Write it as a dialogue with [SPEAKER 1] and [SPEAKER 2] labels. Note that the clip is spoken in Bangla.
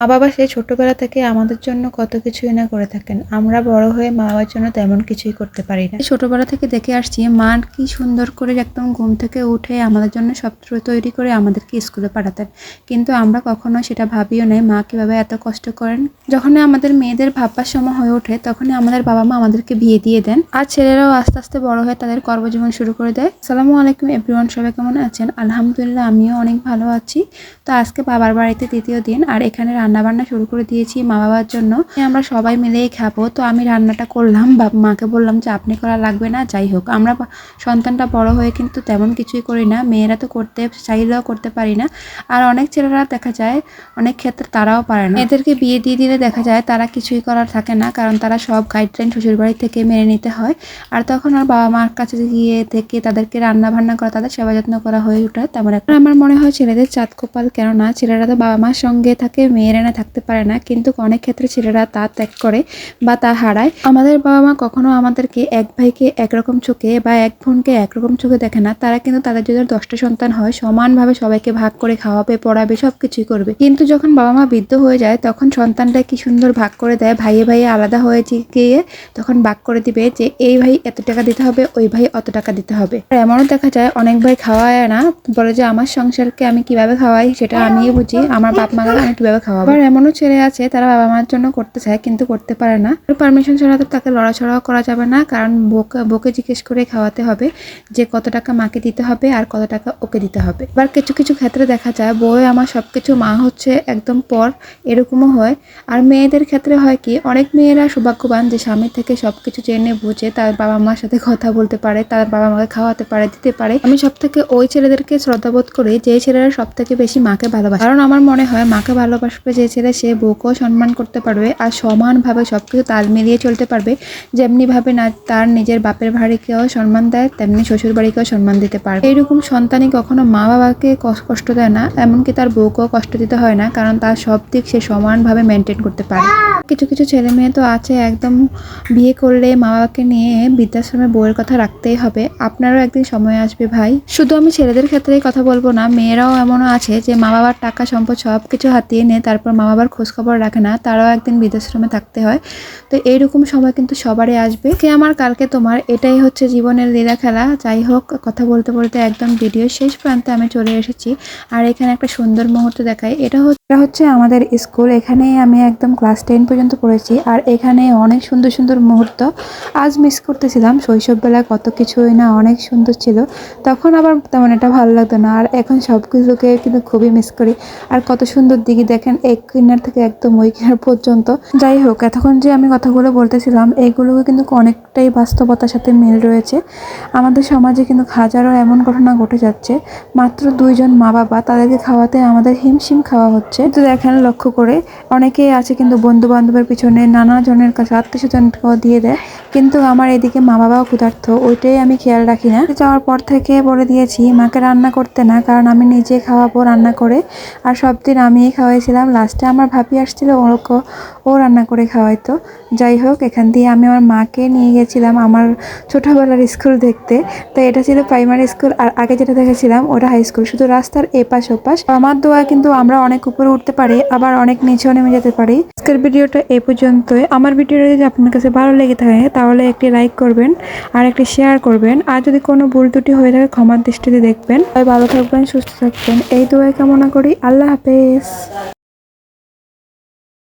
[SPEAKER 1] মা বাবা সেই ছোটবেলা থেকে আমাদের জন্য কত কিছুই না করে থাকেন। আমরা বড় হয়ে মা বাবার জন্য তেমন কিছুই করতে পারি না। ছোটবেলা থেকে দেখে আসছি, মা কি সুন্দর করে একদম ঘুম থেকে উঠে আমাদের জন্য সব তৈরি করে আমাদেরকে স্কুলে পাঠাতেন। কিন্তু আমরা কখনো সেটা ভাবিও নাই, মা কীভাবে এত কষ্ট করেন? যখন আমাদের মেয়েদের ভাববার সময় হয়ে ওঠে, তখনই আমাদের বাবা মা আমাদেরকে বিয়ে দিয়ে দেন। আর ছেলেরাও আস্তে আস্তে বড় হয়ে তাদের কর্মজীবন শুরু করে দেয়। সালামু আলাইকুম এভরিওয়ান, সবাই কেমন আছেন? আলহামদুলিল্লাহ, আমিও অনেক ভালো আছি। তো আজকে বাবার বাড়িতে তৃতীয় দিন, আর এখানে রান্না বান্না শুরু করে দিয়েছি মা বাবার জন্য। আমরা সবাই মিলেই খাব। তো আমি রান্নাটা করলাম বা মাকে বললাম যে, আপনি করা লাগবে না, যাই হোক। আমরা সন্তানটা বড় হয়ে কিন্তু তেমন কিছুই করি না। মেয়েরা তো করতে, চাইলেও করতে পারি না। আর অনেক ছেলেরা দেখা যায়, অনেক ক্ষেত্রে তারাও পারে না। এদেরকে বিয়ে দিয়ে দিলে দেখা যায় তারা কিছুই করার থাকে না, কারণ তারা সব গাইডলাইন শ্বশুরবাড়ি থেকে মেনে নিতে হয়। আর তখন আর বাবা মার কাছে গিয়ে থেকে তাদেরকে রান্না বান্না করা, তাদের সেবা যত্ন করা হয়ে ওঠে তেমন আমার মনে হয় ছেলেদের চাঁদ কপাল কেননা ছেলেরা তো বাবা মার সঙ্গে থাকে, মেয়েরা না থাকতে পারে না, কিন্তু অনেক ক্ষেত্রে ছেলেরা তা ত্যাগ করে বা তা হারায়। আমাদের বাবা মা কখনো আমাদেরকে এক ভাইকে একরকম চোখে বা এক বোনকে একরকম চোখে দেখে না। তারা কিন্তু তাদের যদি দশটা সন্তান হয়, সমানভাবে সবাইকে ভাগ করে খাওয়াবে, পড়াবে সব কিছুই করবে। কিন্তু যখন বাবা মা বৃদ্ধ হয়ে যায়, তখন সন্তানটা কি সুন্দর ভাগ করে দেয়, ভাইয়ে ভাইয়ে আলাদা হয়ে গিয়ে তখন ভাগ করে দিবে যে, এই ভাই এত টাকা দিতে হবে, ওই ভাই অত টাকা দিতে হবে। আর এমনও দেখা যায়, অনেক ভাই খাওয়ায় না, বলে যে, আমার সংসারকে আমি কীভাবে খাওয়াই, সেটা আমিই বুঝি, আমার বাপ মাকে আমি কীভাবে খাওয়াবো? আর এমনও ছেলে আছে, তারা বাবা মার জন্য করতে চায় কিন্তু করতে পারে না। পারমিশন ছাড়া তো তাকে লড়াছড়াও করা যাবে না, কারণ বোকে বকে জিজ্ঞেস করে খাওয়াতে হবে যে কত টাকা মাকে দিতে হবে আর কত টাকা ওকে দিতে হবে। এবার কিছু কিছু ক্ষেত্রে দেখা যায় বই আমার সব কিছু মা হচ্ছে একদম পর, এরকমও হয়। আর মেয়েদের ক্ষেত্রে হয় কি, অনেক মেয়েরা সৌভাগ্যবান যে স্বামী থেকে সব কিছু জেনে বুঝে তার বাবা মার সাথে কথা বলতে পারে, তার বাবা মাকে খাওয়াতে পারে, দিতে পারে। আমি সব থেকে ওই ছেলেদেরকে শ্রদ্ধাবোধ করি যে ছেলেরা সব থেকে বেশি মাকে ভালোবাসে। কারণ আমার মনে হয় মাকে ভালোবাসবে যে ছেলে সে বউকেও সম্মান করতে পারবে আর সমানভাবে সব কিছু তাল মিলিয়ে চলতে পারবে। যেমনিভাবে না তার নিজের বাপের বাড়িকেও সম্মান দেয়, তেমনি শ্বশুর বাড়িকেও সম্মান দিতে পারবে। এইরকম সন্তানই কখনো মা বাবাকে কষ্ট দেয় না, এমনকি তার বউকেও কষ্ট দিতে হয় না, কারণ তার সব দিক সে সমানভাবে মেনটেন করতে পারে। কিছু কিছু ছেলে মেয়ে তো আছে, একদম বিয়ে করলে মা বাবাকে নিয়ে বৃদ্ধাশ্রমে বউয়ের কথা রাখতেই হবে। আপনারও একদিন সময় আসবে ভাই। শুধু আমি ছেলেদের ক্ষেত্রেই কথা বলব না, মেয়েরাও এমনও আছে যে মা বাবার টাকা, সম্পদ সব কিছু হাতিয়ে নিয়ে তারপর মা বাবার খোঁজখবর রাখে না, তারাও একদিন বৃদ্ধাশ্রমে থাকতে হয়। তো এইরকম সময় কিন্তু সবারই আসবে। কে আমার, কালকে তোমার? এটাই হচ্ছে জীবনের লীলা খেলা। যাই হোক, কথা বলতে বলতে একদম ভিডিও শেষ প্রান্তে আমি চলে এসেছি। আর এখানে একটা সুন্দর মুহূর্ত দেখাই। এটা হচ্ছে এটা হচ্ছে আমাদের স্কুল। এখানে আমি একদম ক্লাস টেন পর্যন্ত পড়েছি। আর এখানে অনেক সুন্দর সুন্দর মুহূর্ত। আজ মিস করতেছিলাম। শৈশববেলায় কত কিছুই না অনেক সুন্দর ছিল। তখন আবার তেমন এটা ভালো লাগতো না। আর এখন সব কিছুকে কিন্তু খুবই মিস করি। আর কত সুন্দর দিকে দেখেন। এক কিনার থেকে একদম ওই কিনার পর্যন্ত। যাই হোক, এতক্ষণ যে আমি কথাগুলো বলতেছিলাম এইগুলোকে কিন্তু অনেকটাই বাস্তবতার সাথে মিল রয়েছে। আমাদের সমাজে কিন্তু হাজারো এমন ঘটনা ঘটে যাচ্ছে, মাত্র দুইজন মা বাবা তাদেরকে খাওয়াতে আমাদের হিমশিম খাওয়া হচ্ছে। তো দেখেন, লক্ষ্য করে অনেকেই আছে কিন্তু বন্ধু বান্ধবের পিছনে নানা জনের কাছে আত্মীয় স্বজনকেও দিয়ে দেয়। কিন্তু আমার এদিকে মা বাবাও ক্ষুধার্থ ওইটাই আমি খেয়াল রাখি না। যাওয়ার পর থেকে বলে দিয়েছি, মাকে রান্না করতে না, কারণ আমি নিজে খাওয়াবো রান্না করে। আর সব দিন আমিই খাওয়াইছিলাম। লাস্টে আমার ভাবি আসছিল ওরকম ও রান্না করে খাওয়াইতো। যাই হোক, এখান দিয়ে আমি আমার মাকে নিয়ে গেছিলাম আমার ছোটোবেলার স্কুল দেখতে। তো এটা ছিল প্রাইমারি স্কুল আর আগে যেটা দেখেছিলাম ওটা হাই স্কুল শুধু রাস্তার এপাশ ওপাশ। আমার দোয়া কিন্তু আমরা অনেক উপরে উঠতে পারি, আবার অনেক নিচেও নেমে যেতে পারি। আজকের ভিডিওটা এ পর্যন্তই। আমার ভিডিওটা যদি আপনার কাছে ভালো লেগে থাকে, তাহলে একটি লাইক করবেন আর একটি শেয়ার করবেন। আর যদি কোনো ভুল ত্রুটি হয়ে থাকে, ক্ষমার দৃষ্টিতে দেখবেন। ভালো থাকবেন, সুস্থ থাকবেন। এই দোয়াই কামনা করি। আল্লাহ হাফেজ।